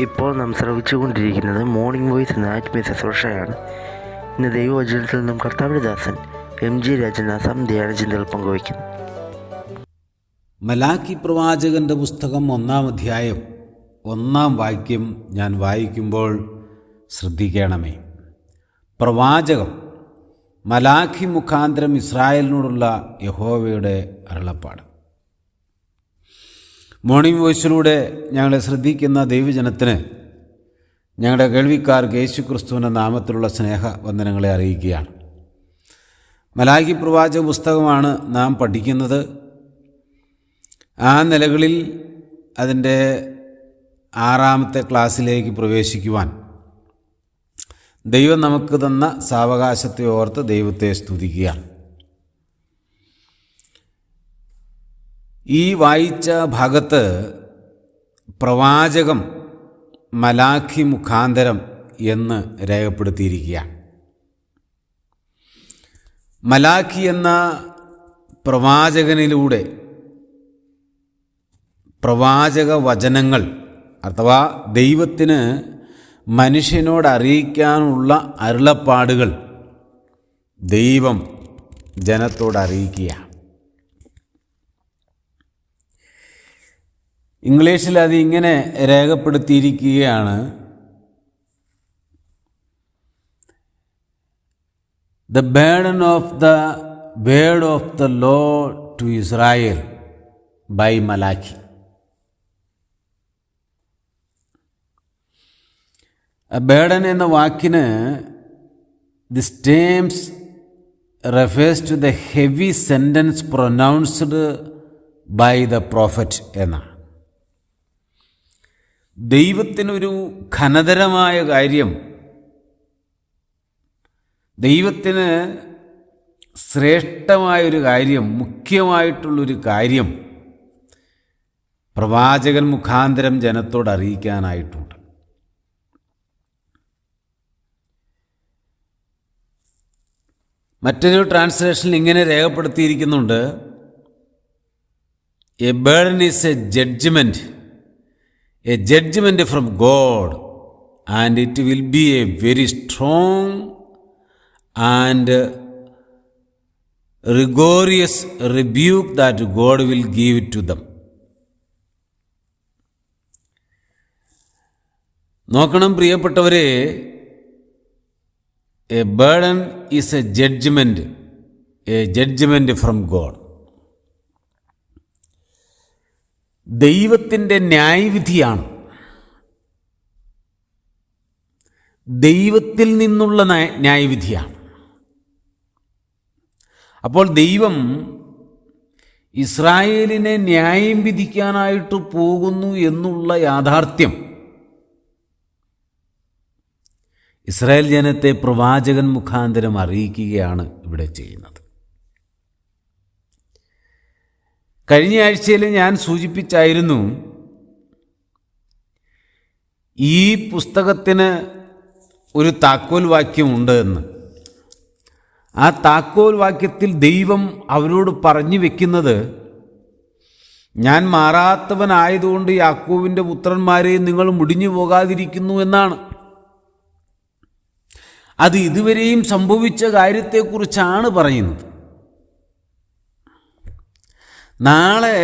ഇപ്പോൾ നാം ശ്രവിച്ചുകൊണ്ടിരിക്കുന്നത് morning voice എന്ന ആത്മീയ ശുശ്രൂഷയാണ്. ഇന്ന് ദൈവവചനത്തിൽ നിന്നും കർത്താവിദാസൻ ദാസൻ എം ജി രാജനാസം ധ്യാനചിന്തകൾ പങ്കുവയ്ക്കുന്നു. മലാക്കി പ്രവാചകന്റെ പുസ്തകം ഒന്നാം അധ്യായം ഒന്നാം വാക്യം ഞാൻ വായിക്കുമ്പോൾ ശ്രദ്ധിക്കണമേ. പ്രവാചകം മലാഖി മുഖാന്തരം ഇസ്രായേലിനോടുള്ള യഹോവയുടെ അരുളപ്പാട്. മോർണിംഗ് വോയിസിലൂടെ ഞങ്ങളെ ശ്രദ്ധിക്കുന്ന ദൈവജനത്തിന് ഞങ്ങളുടെ കേൾവിക്കാർക്ക് യേശു ക്രിസ്തുവിന്റെ നാമത്തിലുള്ള സ്നേഹ വന്ദനങ്ങളെ അറിയിക്കുകയാണ്. മലാഹി പ്രവാചക പുസ്തകമാണ് നാം പഠിക്കുന്നത്. ആ നിലകളിൽ അതിന്റെ ആറാമത്തെ ക്ലാസ്സിലേക്ക് പ്രവേശിക്കുവാൻ ദൈവം നമുക്ക് തന്ന സാവകാശത്തെ ഓർത്ത് ദൈവത്തെ സ്തുതിക്കുകയാണ്. ഈ വായിച്ച ഭാഗത്ത് പ്രവാചകം മലാഖി മുഖാന്തരം എന്ന് രേഖപ്പെടുത്തിയിരിക്കുകയാണ്. മലാഖി എന്ന പ്രവാചകനിലൂടെ പ്രവാചക വചനങ്ങൾ അഥവാ ദൈവത്തിന് മനുഷ്യനോട് അറിയിക്കാനുള്ള അരുളപ്പാടുകൾ ദൈവം ജനത്തോട് അറിയിക്കുക ഇംഗ്ലീഷിൽ അത് ഇങ്ങനെ രേഖപ്പെടുത്തിയിരിക്കുകയാണ്. The burden of the word of the law to Israel by Malachi burden എന്ന വാക്കിന് the stems refers to the heavy sentence pronounced by the prophet എന്നാണ്. ദൈവത്തിനൊരു ഘനതരമായ കാര്യം. ദൈവത്തിന് ശ്രേഷ്ഠമായൊരു കാര്യം മുഖ്യമായിട്ടുള്ളൊരു കാര്യം പ്രവാചകൻ മുഖാന്തരം ജനത്തോട് അറിയിക്കാനായിട്ടുണ്ട്. മറ്റൊരു ട്രാൻസ്ലേഷനിൽ ഇങ്ങനെ രേഖപ്പെടുത്തിയിരിക്കുന്നുണ്ട് a burden is a judgment a judgement from God and it will be a very strong and rigorous rebuke that God will give it to them നോക്കണം പ്രിയപ്പെട്ടവരെ a burden is a judgement a judgement from God ദൈവത്തിന്റെ ന്യായവിധിയാണ്. ദൈവത്തിൽ നിന്നുള്ള ന്യായവിധിയാണ്. അപ്പോൾ ദൈവം ഇസ്രായേലിനെ ന്യായം വിധിക്കാനായിട്ട് പോകുന്നു എന്നുള്ള യാഥാർത്ഥ്യം. ഇസ്രായേൽ ജനത്തെ പ്രവാചകൻ മുഖാന്തരം അറിയിക്കുകയാണ് ഇവിടെ ചെയ്യുന്നത്. കഴിഞ്ഞ ആഴ്ചയിൽ ഞാൻ സൂചിപ്പിച്ചായിരുന്നു ഈ പുസ്തകത്തിന് ഒരു താക്കോൽ വാക്യമുണ്ട് എന്ന്. ആ താക്കോൽ വാക്യത്തിൽ ദൈവം അവരോട് പറഞ്ഞു വെക്കുന്നത് ഞാൻ മാറാത്തവനായതുകൊണ്ട് യാക്കോവിന്റെ പുത്രന്മാരെ നിങ്ങൾ മുടിഞ്ഞു പോകാതിരിക്കുന്നു എന്നാണ്. അത് ഇതുവരെയും സംഭവിച്ച കാര്യത്തെക്കുറിച്ചാണ് പറയുന്നത്. നാളെ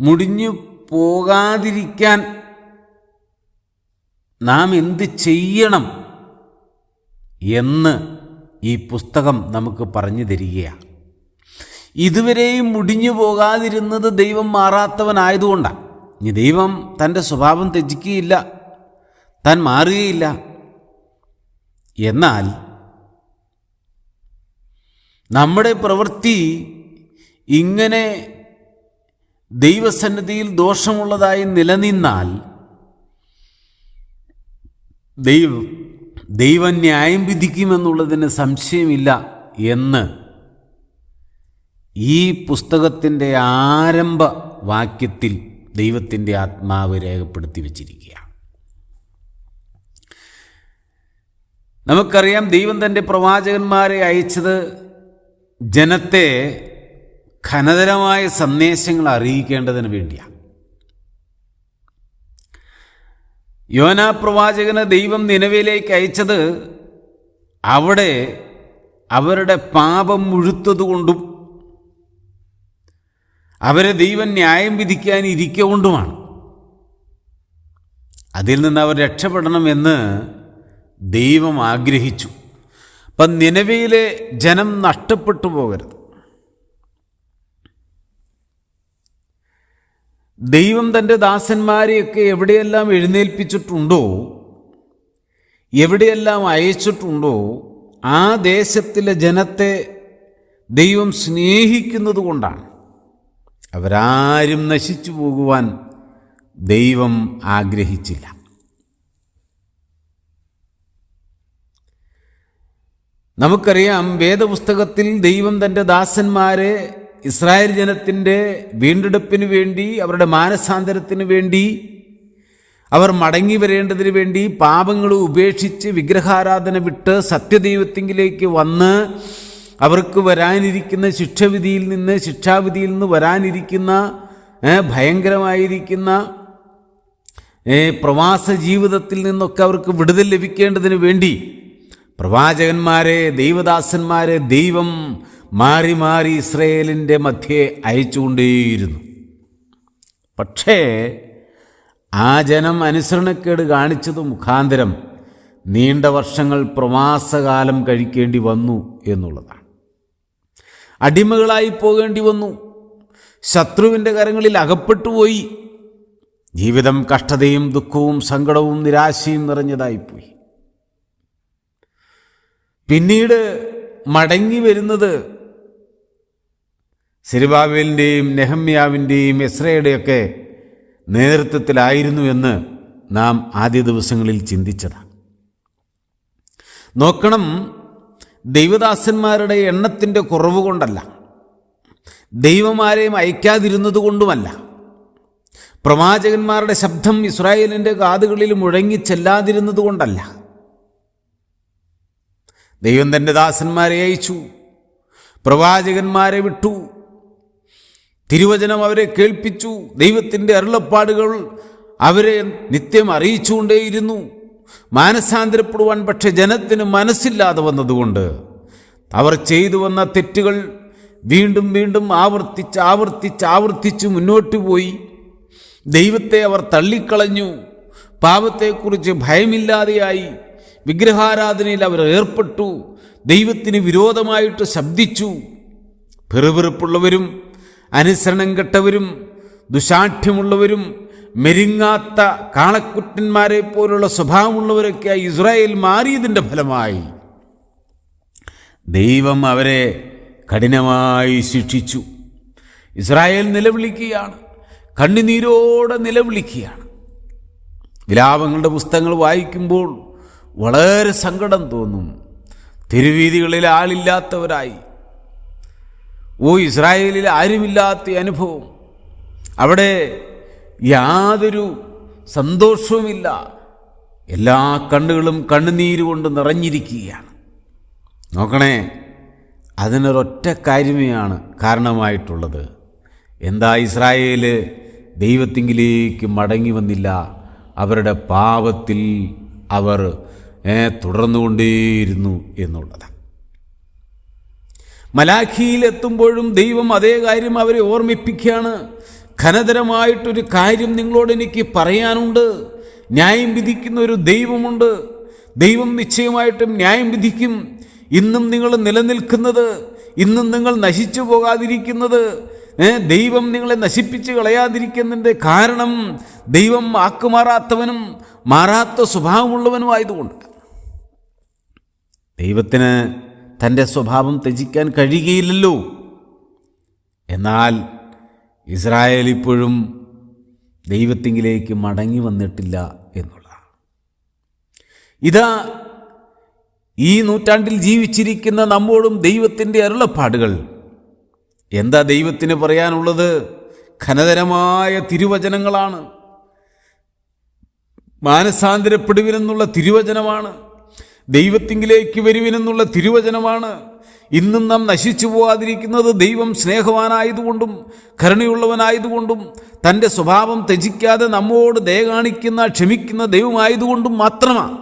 മുടിഞ്ഞു പോകാതിരിക്കാൻ നാം എന്ത് ചെയ്യണം എന്ന് ഈ പുസ്തകം നമുക്ക് പറഞ്ഞു തരികയാണ്. ഇതുവരെയും മുടിഞ്ഞു പോകാതിരുന്നത് ദൈവം മാറാത്തവനായതുകൊണ്ടാണ് ഇനി ദൈവം തന്റെ സ്വഭാവം ത്യജിക്കുകയില്ല താൻ മാറുകയില്ല. എന്നാൽ നമ്മുടെ പ്രവൃത്തി ഇങ്ങനെ ദൈവസന്നിധിയിൽ ദോഷമുള്ളതായി നിലനിന്നാൽ ദൈവ ദൈവം ന്യായം വിധിക്കുമെന്നുള്ളതിന് സംശയമില്ല എന്ന് ഈ പുസ്തകത്തിന്റെ ആരംഭ വാക്യത്തിൽ ദൈവത്തിന്റെ ആത്മാവ് രേഖപ്പെടുത്തി വച്ചിരിക്കുകയാണ്. നമുക്കറിയാം ദൈവം തന്റെ പ്രവാചകന്മാരെ അയച്ചത് ജനത്തെ ഖനതരമായ സന്ദേശങ്ങൾ അറിയിക്കേണ്ടതിന് വേണ്ടിയാണ് യോനാ പ്രവാചകന് ദൈവം നിലവിലേക്ക് അയച്ചത് അവിടെ അവരുടെ പാപം മുഴുത്തതുകൊണ്ടും അവരെ ദൈവം ന്യായം വിധിക്കാൻ ഇരിക്കൊണ്ടുമാണ് അതിൽ നിന്ന് അവർ രക്ഷപ്പെടണമെന്ന് ദൈവം ആഗ്രഹിച്ചു. അപ്പം നിലവിലെ ജനം നഷ്ടപ്പെട്ടു പോകരുത്. ദൈവം തന്റെ ദാസന്മാരെയൊക്കെ എവിടെയെല്ലാം എഴുന്നേൽപ്പിച്ചിട്ടുണ്ടോ എവിടെയെല്ലാം അയച്ചിട്ടുണ്ടോ ആ ദേശത്തിലെ ജനത്തെ ദൈവം സ്നേഹിക്കുന്നത് കൊണ്ടാണ്. അവരാരും നശിച്ചു പോകുവാൻ ദൈവം ആഗ്രഹിച്ചില്ല. നമുക്കറിയാം വേദപുസ്തകത്തിൽ ദൈവം തന്റെ ദാസന്മാരെ ഇസ്രായേൽ ജനത്തിന്റെ വീണ്ടെടുപ്പിന് വേണ്ടി അവരുടെ മാനസാന്തരത്തിന് വേണ്ടി അവർ മടങ്ങി വരേണ്ടതിന് വേണ്ടി പാപങ്ങൾ ഉപേക്ഷിച്ച് വിഗ്രഹാരാധന വിട്ട് സത്യദൈവത്തിങ്കിലേക്ക് വന്ന് അവർക്ക് വരാനിരിക്കുന്ന ശിക്ഷവിധിയിൽ നിന്ന് ശിക്ഷാവിധിയിൽ നിന്ന് വരാനിരിക്കുന്ന ഭയങ്കരമായിരിക്കുന്ന പ്രവാസ ജീവിതത്തിൽ നിന്നൊക്കെ അവർക്ക് വിടുതൽ ലഭിക്കേണ്ടതിന് വേണ്ടി പ്രവാചകന്മാരെ ദൈവദാസന്മാരെ ദൈവം മാറി മാറി ഇസ്രയേലിന്റെ മധ്യേ അയച്ചുകൊണ്ടേയിരുന്നു. പക്ഷേ ആ ജനം അനുസരണക്കേട് കാണിച്ചത് മുഖാന്തരം നീണ്ട വർഷങ്ങൾ പ്രവാസകാലം കഴിക്കേണ്ടി വന്നു എന്നുള്ളതാണ്. അടിമകളായി പോകേണ്ടി വന്നു. ശത്രുവിന്റെ കരങ്ങളിൽ അകപ്പെട്ടുപോയി ജീവിതം കഷ്ടതയും ദുഃഖവും സങ്കടവും നിരാശയും നിറഞ്ഞതായിപ്പോയി. പിന്നീട് മടങ്ങി വരുന്നത് സിരിബാബേലിന്റെയും നെഹമ്യാവിന്റെയും എസ്രയുടെയൊക്കെ നേതൃത്വത്തിലായിരുന്നു എന്ന് നാം ആദ്യ ദിവസങ്ങളിൽ ചിന്തിച്ചതാണ്. നോക്കണം ദൈവദാസന്മാരുടെ എണ്ണത്തിന്റെ കുറവ് കൊണ്ടല്ല ദൈവമാരെയും അയക്കാതിരുന്നത് കൊണ്ടുമല്ല. പ്രവാചകന്മാരുടെ ശബ്ദം ഇസ്രായേലിന്റെ കാതുകളിൽ മുഴങ്ങി ചെല്ലാതിരുന്നത് കൊണ്ടല്ല. ദൈവം തന്റെ ദാസന്മാരെ അയച്ചു പ്രവാചകന്മാരെ വിട്ടു തിരുവചനം അവരെ കേൾപ്പിച്ചു ദൈവത്തിന്റെ അരുളപ്പാടുകൾ അവരെ നിത്യം അറിയിച്ചുകൊണ്ടേയിരുന്നു. മാനസാന്തരപ്പെടുവാൻ പക്ഷെ ജനത്തിന് മനസ്സില്ലാതെ വന്നതുകൊണ്ട് അവർ ചെയ്തു വന്ന തെറ്റുകൾ വീണ്ടും വീണ്ടും ആവർത്തിച്ച് ആവർത്തിച്ച് ആവർത്തിച്ച് മുന്നോട്ട് പോയി. ദൈവത്തെ അവർ തള്ളിക്കളഞ്ഞു പാപത്തെക്കുറിച്ച് ഭയമില്ലാതെയായി. വിഗ്രഹാരാധനയിൽ അവർ ഏർപ്പെട്ടു. ദൈവത്തിന് വിരോധമായിട്ട് ശബ്ദിച്ചു. പെറുപെറുപ്പുള്ളവരും അനുസരണം കെട്ടവരും ദുശാഠ്യമുള്ളവരും മെരുങ്ങാത്ത കാളക്കുട്ടന്മാരെ പോലുള്ള സ്വഭാവമുള്ളവരൊക്കെയായി ഇസ്രായേൽ മാറിയതിന്റെ ഫലമായി. ദൈവം അവരെ കഠിനമായി ശിക്ഷിച്ചു. ഇസ്രായേൽ നിലവിളിക്കുകയാണ്. കണ്ണുനീരോടെ നിലവിളിക്കുകയാണ്. വിലാപങ്ങളുടെ പുസ്തകങ്ങൾ വായിക്കുമ്പോൾ വളരെ സങ്കടം തോന്നും. തെരുവീതികളിൽ ആളില്ലാത്തവരായി. ഓ ഇസ്രായേലിൽ ആരുമില്ലാത്ത അനുഭവം. അവിടെ യാതൊരു സന്തോഷവുമില്ല. എല്ലാ കണ്ണുകളും കണ്ണുനീര് കൊണ്ട് നിറഞ്ഞിരിക്കുകയാണ്. നോക്കണേ അതിനൊരൊറ്റ കാര്യമേയാണ് കാരണമായിട്ടുള്ളത്. എന്താ ഇസ്രായേൽ ദൈവത്തിങ്കിലേക്ക് മടങ്ങി വന്നില്ല? അവരുടെ പാപത്തിൽ അവർ തുടർന്നുകൊണ്ടേയിരുന്നു എന്നുള്ളതാണ് മലാഖിയിലെത്തുമ്പോഴും ദൈവം അതേ കാര്യം അവരെ ഓർമ്മിപ്പിക്കുകയാണ്. ഘനതരമായിട്ടൊരു കാര്യം നിങ്ങളോട് എനിക്ക് പറയാനുണ്ട്. ന്യായം വിധിക്കുന്ന ഒരു ദൈവമുണ്ട്. ദൈവം നിശ്ചയമായിട്ടും ന്യായം വിധിക്കും. ഇന്നും നിങ്ങൾ നിലനിൽക്കുന്നത് ഇന്നും നിങ്ങൾ നശിച്ചു പോകാതിരിക്കുന്നത് ദൈവം നിങ്ങളെ നശിപ്പിച്ച് കളയാതിരിക്കുന്നതിന്റെ കാരണം ദൈവം ആക്കുമാറാത്തവനും മാറാത്ത സ്വഭാവമുള്ളവനുമായതുകൊണ്ട്. ദൈവത്തിന് തന്റെ സ്വഭാവം ത്യജിക്കാൻ കഴിയുകയില്ലല്ലോ. എന്നാൽ ഇസ്രായേൽ ഇപ്പോഴും ദൈവത്തിങ്കിലേക്ക് മടങ്ങി വന്നിട്ടില്ല എന്നുള്ളതാണ് ഇതാ ഈ നൂറ്റാണ്ടിൽ ജീവിച്ചിരിക്കുന്ന നമ്മോടും ദൈവത്തിന്റെ അരുളപ്പാടുകൾ. എന്താ ദൈവത്തിന് പറയാനുള്ളത്? ഖനതരമായ തിരുവചനങ്ങളാണ്. മാനസാന്തരപ്പെടുവിനെന്നുള്ള തിരുവചനമാണ്. ദൈവത്തിങ്കിലേക്ക് വരുവിനെന്നുള്ള തിരുവചനമാണ്. ഇന്നും നാം നശിച്ചു പോവാതിരിക്കുന്നത് ദൈവം സ്നേഹവാനായതുകൊണ്ടും കരുണയുള്ളവനായതുകൊണ്ടും തന്റെ സ്വഭാവം ത്യജിക്കാതെ നമ്മോട് ദയ കാണിക്കുന്ന ക്ഷമിക്കുന്ന ദൈവമായതുകൊണ്ടും മാത്രമാണ്.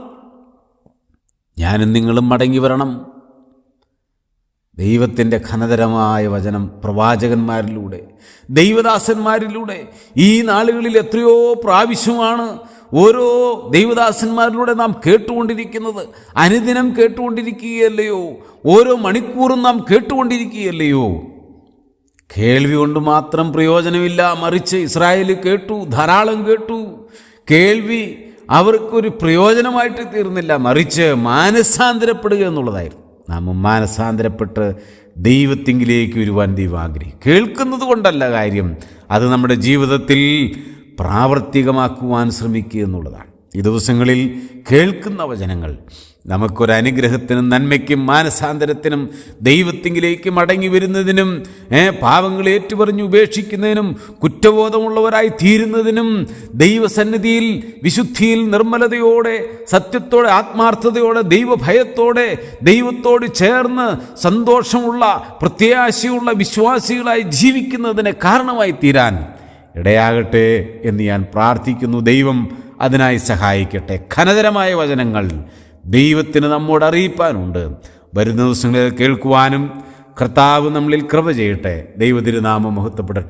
ഞാനും നിങ്ങളും മടങ്ങി വരണം. ദൈവത്തിന്റെ ഘനതരമായ വചനം പ്രവാചകന്മാരിലൂടെ ദൈവദാസന്മാരിലൂടെ ഈ നാളുകളിൽ എത്രയോ പ്രാവശ്യമാണ് ഓരോ ദൈവദാസന്മാരിലൂടെ നാം കേട്ടുകൊണ്ടിരിക്കുന്നത് അനുദിനം കേട്ടുകൊണ്ടിരിക്കുകയല്ലയോ? ഓരോ മണിക്കൂറും നാം കേട്ടുകൊണ്ടിരിക്കുകയല്ലയോ? കേൾവി കൊണ്ട് മാത്രം പ്രയോജനമില്ല. മറിച്ച് ഇസ്രായേൽ കേട്ടു ധാരാളം കേട്ടു. കേൾവി അവർക്കൊരു പ്രയോജനമായിട്ട് തീർന്നില്ല. മറിച്ച് മാനസാന്തരപ്പെടുക എന്നുള്ളതായിരുന്നു. നാം മാനസാന്തരപ്പെട്ട് ദൈവത്തിങ്കിലേക്ക് വരുവാൻ ദൈവം ആഗ്രഹിക്കും. കേൾക്കുന്നത് കൊണ്ടല്ല കാര്യം. അത് നമ്മുടെ ജീവിതത്തിൽ പ്രാവർത്തികമാക്കുവാൻ ശ്രമിക്കുക എന്നുള്ളതാണ്. ഈ ദിവസങ്ങളിൽ കേൾക്കുന്ന വചനങ്ങൾ നമുക്കൊരനുഗ്രഹത്തിനും നന്മയ്ക്കും മാനസാന്തരത്തിനും ദൈവത്തിങ്കിലേക്ക് മടങ്ങി വരുന്നതിനും പാവങ്ങൾ ഏറ്റുപറഞ്ഞ് ഉപേക്ഷിക്കുന്നതിനും കുറ്റബോധമുള്ളവരായി തീരുന്നതിനും ദൈവസന്നിധിയിൽ വിശുദ്ധിയിൽ നിർമ്മലതയോടെ സത്യത്തോടെ ആത്മാർത്ഥതയോടെ ദൈവഭയത്തോടെ ദൈവത്തോട് ചേർന്ന് സന്തോഷമുള്ള പ്രത്യാശയുള്ള വിശ്വാസികളായി ജീവിക്കുന്നതിന് കാരണമായി തീരാൻ ഇടയാകട്ടെ എന്ന് ഞാൻ പ്രാർത്ഥിക്കുന്നു. ദൈവം അതിനായി സഹായിക്കട്ടെ. ഖനതരമായ വചനങ്ങൾ ദൈവത്തിന് നമ്മോട് അറിയിപ്പാനുണ്ട്. വരുന്ന ദിവസങ്ങളിൽ കേൾക്കുവാനും കർത്താവ് നമ്മളിൽ കൃപ ചെയ്യട്ടെ. ദൈവതിരുനാമം മഹത്വപ്പെടട്ടെ.